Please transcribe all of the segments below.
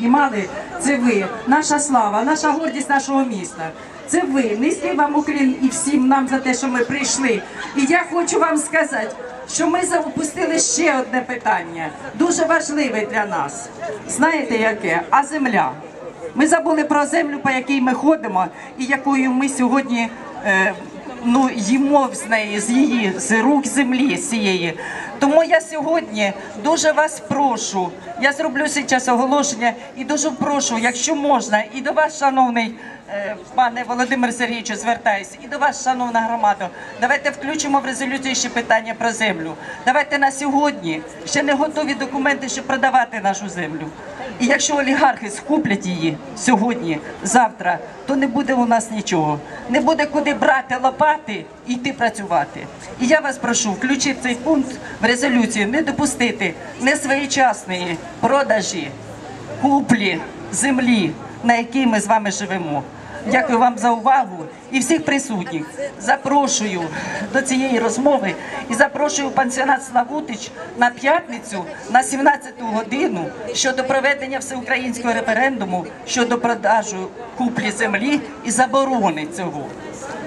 піднімали, це ви, наша слава, наша гордість нашого міста. Це ви. Низький вам уклін і всім нам за те, що ми прийшли. І я хочу вам сказати, що ми запустили ще одне питання, дуже важливе для нас. Знаєте яке? А земля. Ми забули про землю, по якій ми ходимо, і якою ми сьогодні е, ну, їмо з неї, з її, з рук землі цієї. Тому я сьогодні дуже вас прошу. Я зроблю зараз оголошення і дуже прошу, якщо можна, і до вас, шановний е, пане Володимир Сергійовичу, звертаюся, і до вас, шановна громада. Давайте включимо в резолюцію ще питання про землю. Давайте на сьогодні ще не готові документи, щоб продавати нашу землю. І якщо олігархи скуплять її сьогодні, завтра, то не буде у нас нічого. Не буде куди брати лопати і йти працювати. І я вас прошу, включити цей пункт в резолюцію, не допустити несвоєчасної продажі, куплі землі, на якій ми з вами живемо. Дякую вам за увагу і всіх присутніх. Запрошую до цієї розмови і запрошую пансіонат Славутич на п'ятницю на 17 годину щодо проведення всеукраїнського референдуму щодо продажу куплі землі і заборони цього.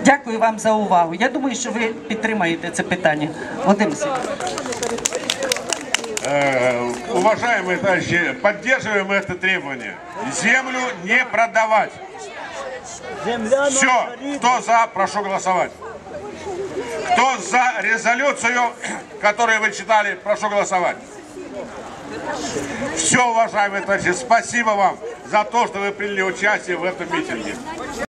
Дякую вам за увагу. Я думаю, що ви підтримаєте це питання. Володимир Сергійович. Э, уважаемые товарищи, поддерживаем это требование. Землю не продавать. Все, кто за, прошу голосовать. Кто за резолюцию, которую вы читали, прошу голосовать. Все, уважаемые товарищи, спасибо вам за то, что вы приняли участие в этом митинге.